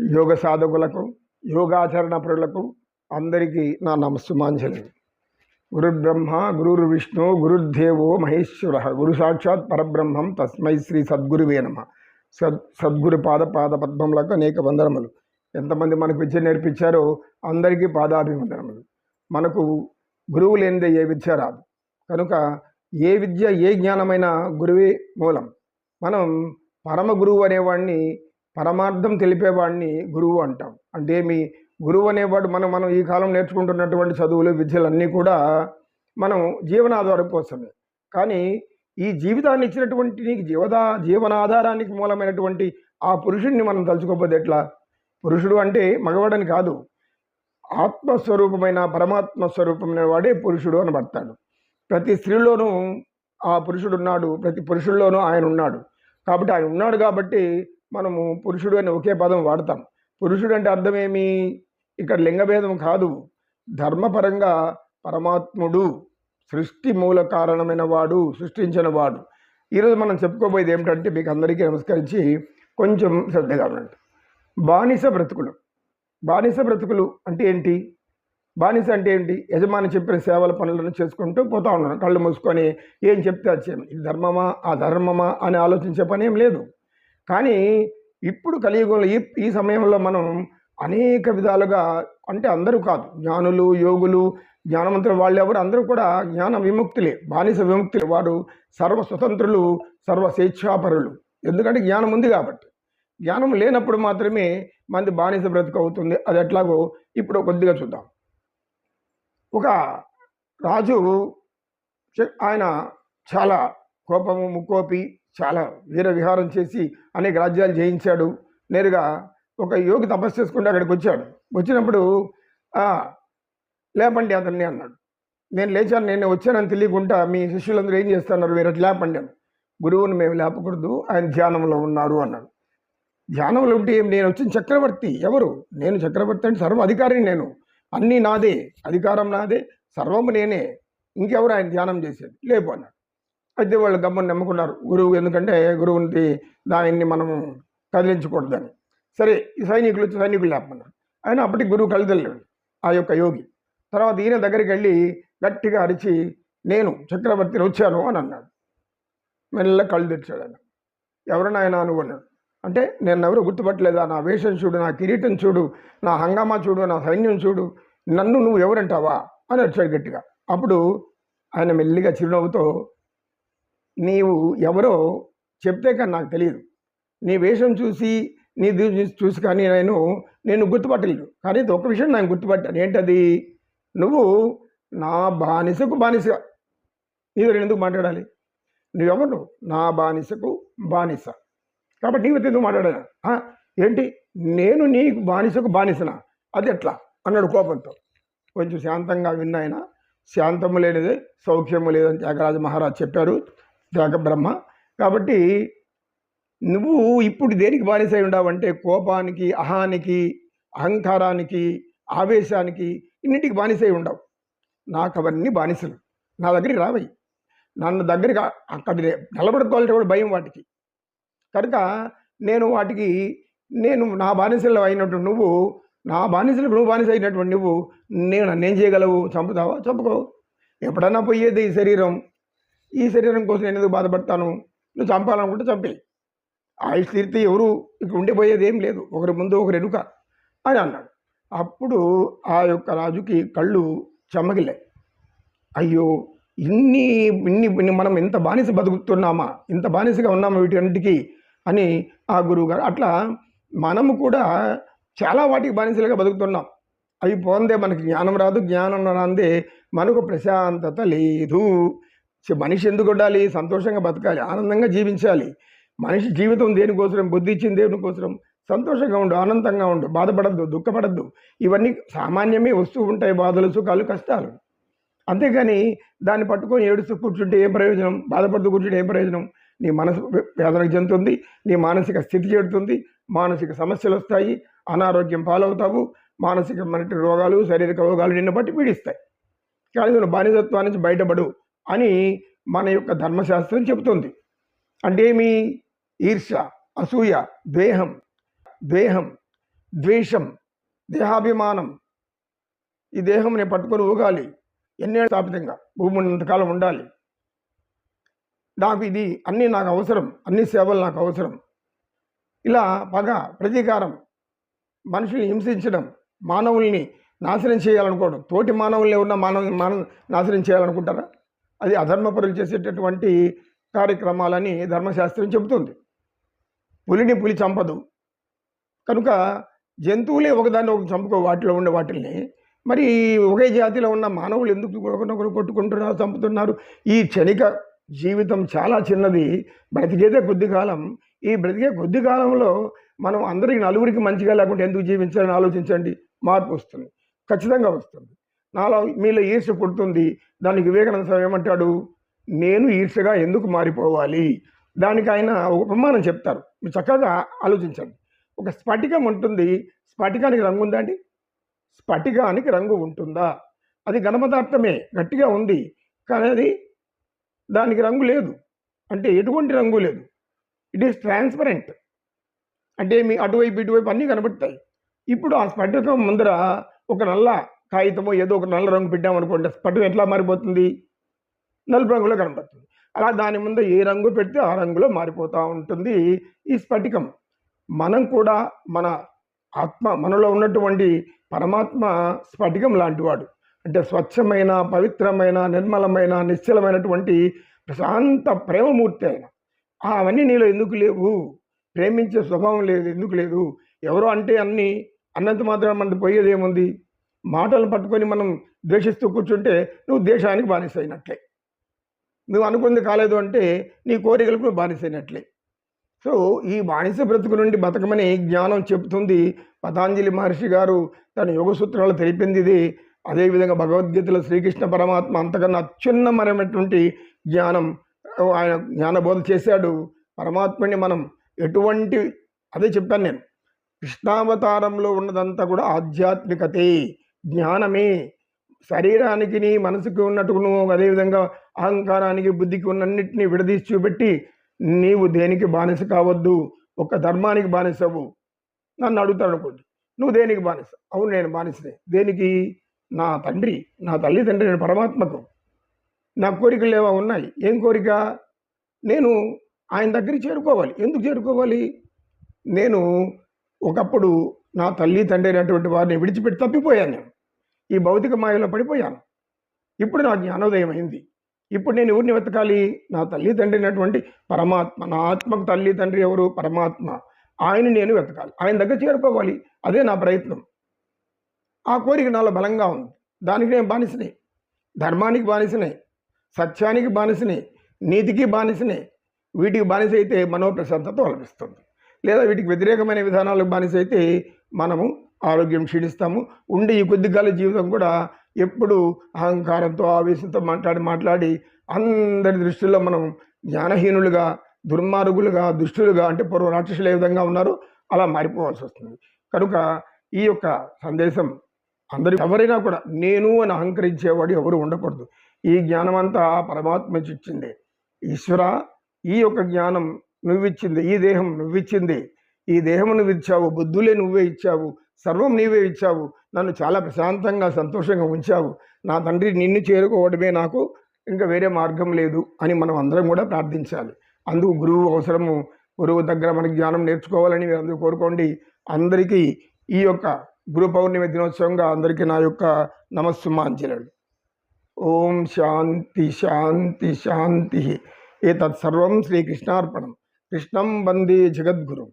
యోగ సాధకులకు యోగాచరణ పరులకు అందరికీ నా నమస్సుమాంజలి. గురుబ్రహ్మ గురుర్ విష్ణు గురుర్దేవో మహేశ్వర గురు సాక్షాత్ పరబ్రహ్మం తస్మై శ్రీ సద్గురువే నమ. సద్ సద్గురు పాద పాద పద్మములకు అనేక వందనములు. ఎంతమంది మనకు విద్య నేర్పించారో అందరికీ పాదాభివందనములు. మనకు గురువు లేనిదే ఏ విద్య రాదు. కనుక ఏ విద్య ఏ జ్ఞానమైన గురువే మూలం. మనం పరమ గురువు అనేవాడిని పరమార్థం తెలిపేవాడిని గురువు అంటాం. అంటే మీ గురువు అనేవాడు మనం మనం ఈ కాలం నేర్చుకుంటున్నటువంటి చదువులు విద్యలన్నీ కూడా మనం జీవనాధారం కోసమే. కానీ ఈ జీవితాన్ని ఇచ్చినటువంటి నీకు జీవదా జీవనాధారానికి మూలమైనటువంటి ఆ పురుషుడిని మనం తలుచుకోకపోతే ఎట్లా? పురుషుడు అంటే మగవాడని కాదు. ఆత్మస్వరూపమైన పరమాత్మ స్వరూపమైన వాడే పురుషుడు అని పడతాడు ప్రతి స్త్రీలోనూ ఆ పురుషుడు ఉన్నాడు ప్రతి పురుషుల్లోనూ ఆయన ఉన్నాడు. కాబట్టి ఆయన ఉన్నాడు కాబట్టి మనము పురుషుడు అని ఒకే పదం వాడతాం. పురుషుడు అంటే అర్థమేమి? ఇక్కడ లింగభేదం కాదు. ధర్మపరంగా పరమాత్ముడు సృష్టి మూల కారణమైన వాడు సృష్టించిన వాడు. ఈరోజు మనం చెప్పుకోబోయేది ఏమిటంటే మీకు అందరికీ నమస్కరించి కొంచెం శ్రద్ధగా ఉండండి బానిస బ్రతుకులు. బానిస బ్రతుకులు అంటే ఏంటి? బానిస అంటే ఏంటి? యజమాని చెప్పిన సేవల పనులను చేసుకుంటూ పోతా ఉన్నాను కళ్ళు మూసుకొని ఏం చెప్తే అది ఇది ధర్మమా? ఆ ధర్మమా అని ఆలోచించే పని ఏం లేదు. కానీ ఇప్పుడు కలియుగంలో ఈ ఈ సమయంలో మనం అనేక విధాలుగా అంటే అందరూ కాదు జ్ఞానులు యోగులు జ్ఞానవంతులు వాళ్ళు ఎవరు అందరూ కూడా జ్ఞాన విముక్తులే బానిస విముక్తులే. వారు సర్వ స్వతంత్రులు సర్వ స్వేచ్ఛాపరులు. ఎందుకంటే జ్ఞానం ఉంది కాబట్టి. జ్ఞానం లేనప్పుడు మాత్రమే మంది బానిస బ్రతుకు అవుతుంది. అది ఎట్లాగో ఇప్పుడు కొద్దిగా చూద్దాం. ఒక రాజు ఆయన చాలా కోపము ముక్కోపి చాలా వీర విహారం చేసి అనేక రాజ్యాలు జయించాడు. నేరుగా ఒక యోగి తపస్సు చేసుకుంటే అక్కడికి వచ్చాడు. వచ్చినప్పుడు లేపండి అతన్ని అన్నాడు. నేను లేచాను నేను వచ్చానని తెలియకుండా మీ శిష్యులందరూ ఏం చేస్తున్నారు? మీరు లేపండి అని గురువుని మేము లేపకూడదు ఆయన ధ్యానంలో ఉన్నారు అన్నాడు. ధ్యానంలో ఉంటే నేను వచ్చిన చక్రవర్తి ఎవరు? నేను చక్రవర్తి అంటే సర్వ అధికారిని నేను. అన్నీ నాదే అధికారం నాదే సర్వము నేనే. ఇంకెవరు ఆయన ధ్యానం చేసేది? లేపు అన్నాడు. అయితే వాళ్ళు గమ్మని నమ్ముకున్నారు. గురువు ఎందుకంటే గురువుని దానిని మనం కదిలించకూడదని. సరే ఈ సైనికులు వచ్చి సైనికులు లేపమన్నారు. ఆయన అప్పటికి గురువు కలిదల్లాడు ఆ యొక్క యోగి. తర్వాత ఈయన దగ్గరికి వెళ్ళి గట్టిగా అరిచి నేను చక్రవర్తిని వచ్చాను అని అన్నాడు. మెల్ల కళ్ళు తెచ్చాడు ఆయన. ఎవరు నాయన అంటే నేను ఎవరు గుర్తుపట్టలేదా? నా వేషం చూడు నా కిరీటం చూడు నా హంగామా చూడు నా సైన్యం చూడు నన్ను నువ్వు ఎవరంటావా? అని అరిచాడు గట్టిగా. అప్పుడు ఆయన మెల్లిగా చిరునవ్వుతో నీవు ఎవరో చెప్తే కానీ నాకు తెలియదు. నీ వేషం చూసి నీ చూసి కానీ నేను నేను గుర్తుపట్టలేదు. కానీ ఇది ఒక విషయం నేను గుర్తుపట్టాను. ఏంటది? నువ్వు నా బానిసకు బానిస. నీతో నేను ఎందుకు మాట్లాడాలి? నువ్వెవరు? నా బానిసకు బానిస. కాబట్టి నీవు ఎందుకు మాట్లాడాను ఏంటి? నేను నీకు బానిసకు బానిసనా? అది ఎట్లా? అన్నాడు కోపంతో. కొంచెం శాంతంగా విన్నాయన. శాంతము లేనిదే సౌఖ్యము లేదని త్యాగరాజ మహారాజ్ చెప్పారు. త్యాగ బ్రహ్మ. కాబట్టి నువ్వు ఇప్పుడు దేనికి బానిసై అంటే కోపానికి అహానికి అహంకారానికి ఆవేశానికి ఇన్నిటికి బానిసై ఉండవు. నాకు అవన్నీ బానిసలు. నా దగ్గరికి రావయి నన్ను దగ్గరికి అక్కడ నిలబడుకోవాలంటే కూడా భయం వాటికి. కనుక నేను వాటికి నేను నా బానిసలు అయినట్టు నువ్వు నా బానిసలు నువ్వు బానిస అయినటువంటి నువ్వు నేను నన్నేం చేయగలవు? చంపుతావా? చంపుకో. ఎప్పుడన్నా పోయేది ఈ శరీరం. ఈ శరీరం కోసం నేను ఎందుకు బాధపడతాను? నువ్వు చంపాలనుకుంటే చంపే ఆయుష్ తీరితే ఎవరు? ఇక్కడ ఉండిపోయేది ఏం లేదు. ఒకరి ముందు ఒకరు ఎనుక అని అన్నాడు. అప్పుడు ఆ యొక్క రాజుకి కళ్ళు చెమ్మగిల్లాయి అయ్యో ఇన్ని ఇన్ని మనం ఇంత బానిస బతుకుతున్నామా? ఇంత బానిసగా ఉన్నామా వీటన్నిటికీ అని ఆ గురువు గారు అట్లా మనము కూడా చాలా వాటికి బానిసలుగా బతుకుతున్నాం. అవి పోందే మనకి జ్ఞానం రాదు. జ్ఞానం రాందే మనకు ప్రశాంతత లేదు. మనిషి ఎందుకు ఉండాలి? సంతోషంగా బతకాలి ఆనందంగా జీవించాలి. మనిషి జీవితం దేనికోసం బుద్ధి ఇచ్చింది దేనికోసరం? సంతోషంగా ఉండు ఆనందంగా ఉండు బాధపడద్దు దుఃఖపడద్దు. ఇవన్నీ సామాన్యమే వస్తూ ఉంటాయి బాధలు సుఖాలు కష్టాలు. అంతేగాని దాన్ని పట్టుకొని ఏడుస్తూ కూర్చుంటే ఏం ప్రయోజనం? బాధపడుతూ కూర్చుంటే ఏం ప్రయోజనం? నీ మనసు వేదనకు చెందుతుంది నీ మానసిక స్థితి చెడుతుంది మానసిక సమస్యలు వస్తాయి అనారోగ్యం పాలవుతావు మానసికమైన రోగాలు శారీరక రోగాలు నిన్ను బట్టి పీడిస్తాయి. కానీ నువ్వు బానిసత్వం నుంచి బయటపడు. అని మన యొక్క ధర్మశాస్త్రం చెబుతుంది. అంటే ఏమి ఈర్ష అసూయ ద్వేహం ద్వేహం ద్వేషం దేహాభిమానం. ఈ దేహం నేను పట్టుకొని ఊగాలి. ఎన్నేళ్ళు స్థాపితంగా? భూమి ఉన్నంతకాలం ఉండాలి. నాకు ఇది అన్నీ నాకు అవసరం. అన్ని సేవలు నాకు అవసరం. ఇలా పగ ప్రతీకారం మనుషుల్ని హింసించడం మానవుల్ని నాశనం చేయాలనుకోవడం. తోటి మానవుల్ని ఉన్న మానవ మానవ నాశనం చేయాలనుకుంటారా? అది అధర్మపరులు చేసేటటువంటి కార్యక్రమాలని ధర్మశాస్త్రం చెబుతుంది. పులిని పులి చంపదు. కనుక జంతువులే ఒకదాన్ని ఒకటి చంపుకో వాటిలో ఉండే వాటిల్ని. మరి ఒకే జాతిలో ఉన్న మానవులు ఎందుకు ఒకరినొకరు కొట్టుకుంటున్నారు చంపుతున్నారు? ఈ క్షణిక జీవితం చాలా చిన్నది. బ్రతికేదే కొద్ది కాలం. ఈ బ్రతికే కొద్ది కాలంలో మనం అందరికి నలుగురికి మంచిగా లేకుంటే ఎందుకు జీవించాలని ఆలోచించండి? మార్పు వస్తుంది. ఖచ్చితంగా వస్తుంది. నాలో మీలో ఈర్ష పుడుతుంది. దానికి వివేకానంద స్వామి ఏమంటాడు? నేను ఈర్షగా ఎందుకు మారిపోవాలి? దానికి ఆయన ఒక ప్రమాణం చెప్తారు. మీరు చక్కగా ఆలోచించండి. ఒక స్ఫటికం ఉంటుంది. స్ఫటికానికి రంగు ఉందా అండి? స్ఫటికానికి రంగు ఉంటుందా? అది ఘనపదార్థమే గట్టిగా ఉంది. కానీ అది దానికి రంగు లేదు. అంటే ఎటువంటి రంగు లేదు. ఇట్ ఈస్ ట్రాన్స్పరెంట్ అంటే మీ అటువైపు ఇటువైపు అన్నీ కనబడతాయి. ఇప్పుడు ఆ స్ఫటికం ముందర ఒక నల్ల కాగితమో ఏదో ఒక నల్ల రంగు పెట్టామనుకోండి స్ఫటికం ఎట్లా మారిపోతుంది? నలుపు రంగులో కనబడుతుంది అలా దాని ముందు ఏ రంగు పెడితే ఆ రంగులో మారిపోతూ ఉంటుంది ఈ స్ఫటికం. మనం కూడా మన ఆత్మ మనలో ఉన్నటువంటి పరమాత్మ స్ఫటికం లాంటివాడు. అంటే స్వచ్ఛమైన పవిత్రమైన నిర్మలమైన నిశ్చలమైనటువంటి ప్రశాంత ప్రేమమూర్తి అయిన అవన్నీ నీలో ఎందుకు లేవు? ప్రేమించే స్వభావం లేదు ఎందుకు లేదు? ఎవరో అంటే అన్నీ అన్నంత మాత్రం మనకు పోయేది ఏముంది మాటలు పట్టుకొని మనం ద్వేషిస్తూ కూర్చుంటే నువ్వు దేశానికి బానిసైనట్లే. నువ్వు అనుకుంది కాలేదు అంటే నీ కోరికలకు నువ్వు బానిసైనట్లే. సో ఈ బానిస బ్రతుకు నుండి బతకమని జ్ఞానం చెబుతుంది పతాంజలి మహర్షి గారు. తన యోగ సూత్రాలు తెలిపింది ఇది. అదేవిధంగా భగవద్గీతలో శ్రీకృష్ణ పరమాత్మ అంతకన్నా అత్యున్నమైనటువంటి జ్ఞానం. ఆయన జ్ఞానబోధ చేశాడు. పరమాత్మని మనం ఎటువంటి అదే చెప్పాను నేను కృష్ణావతారంలో ఉన్నదంతా కూడా ఆధ్యాత్మికతే. జ్ఞానమే శరీరానికి మనసుకి ఉన్నట్టును అదేవిధంగా అహంకారానికి బుద్ధికి ఉన్నన్నింటినీ విడదీసి చూపెట్టి నీవు దేనికి బానిస కావద్దు? ఒక ధర్మానికి బానిసవు. నన్ను అడుగుతాడు అనుకోండి నువ్వు దేనికి బానిస? అవును నేను బానిసే దేనికి? నా తండ్రి. నా తల్లి తండ్రి నేను పరమాత్మకు. నా కోరికలు ఏవో ఉన్నాయి. ఏం కోరిక? నేను ఆయన దగ్గర చేరుకోవాలి. ఎందుకు చేరుకోవాలి? నేను ఒకప్పుడు నా తల్లి తండ్రి అయినటువంటి వారిని విడిచిపెట్టి తప్పిపోయాను నేను. ఈ భౌతిక మాయలో పడిపోయాను. ఇప్పుడు నా జ్ఞానోదయం అయింది. ఇప్పుడు నేను ఎవరిని వెతకాలి? నా తల్లి తండ్రి అయినటువంటి పరమాత్మ నా ఆత్మకు తల్లి తండ్రి ఎవరు? పరమాత్మ. ఆయన నేను వెతకాలి. ఆయన దగ్గర చేరుకోవాలి. అదే నా ప్రయత్నం. ఆ కోరిక నాలో బలంగా ఉంది. దానికి నేను బానిసనే. ధర్మానికి బానిసనే. సత్యానికి బానిసనే. నీతికి బానిసనే. వీటికి బానిస అయితే మనోప్రశాంతత లభిస్తుంది లేదా వీటికి వ్యతిరేకమైన విధానాలకు బానిస అయితే మనము ఆరోగ్యం క్షీణిస్తాము. ఉండే ఈ కొద్దిగాల జీవితం కూడా ఎప్పుడు అహంకారంతో ఆవేశంతో మాట్లాడి మాట్లాడి అందరి దృష్టిలో మనం జ్ఞానహీనులుగా దుర్మార్గులుగా దుష్టులుగా అంటే పూర్వ రాక్షసులు ఏ విధంగా ఉన్నారో అలా మారిపోవాల్సి వస్తుంది. కనుక ఈ యొక్క సందేశం అందరి ఎవరైనా కూడా నేను అని అహంకరించేవాడు ఎవరు ఉండకూడదు. ఈ జ్ఞానం అంతా పరమాత్మ ఇచ్చింది ఈశ్వర ఈ యొక్క జ్ఞానం నువ్విచ్చింది ఈ దేహం నువ్విచ్చింది ఈ దేహం నువ్వు ఇచ్చావు బుద్ధులే నువ్వే ఇచ్చావు సర్వం నీవే ఇచ్చావు. నన్ను చాలా ప్రశాంతంగా సంతోషంగా ఉంచావు. నా తండ్రి నిన్ను చేరుకోవడమే నాకు ఇంకా వేరే మార్గం లేదు అని మనం అందరం కూడా ప్రార్థించాలి. అందుకు గురువు అవసరము గురువు దగ్గర మనకి జ్ఞానం నేర్చుకోవాలని మీరు అందరూ కోరుకోండి. అందరికీ ఈ యొక్క గురు పౌర్ణమి దినోత్సవంగా అందరికీ నా యొక్క నమస్సుమాంజలు ఓం శాంతి శాంతి శాంతి. ఏతత్సర్వం శ్రీకృష్ణార్పణం. కృష్ణం వందే జగద్గురు.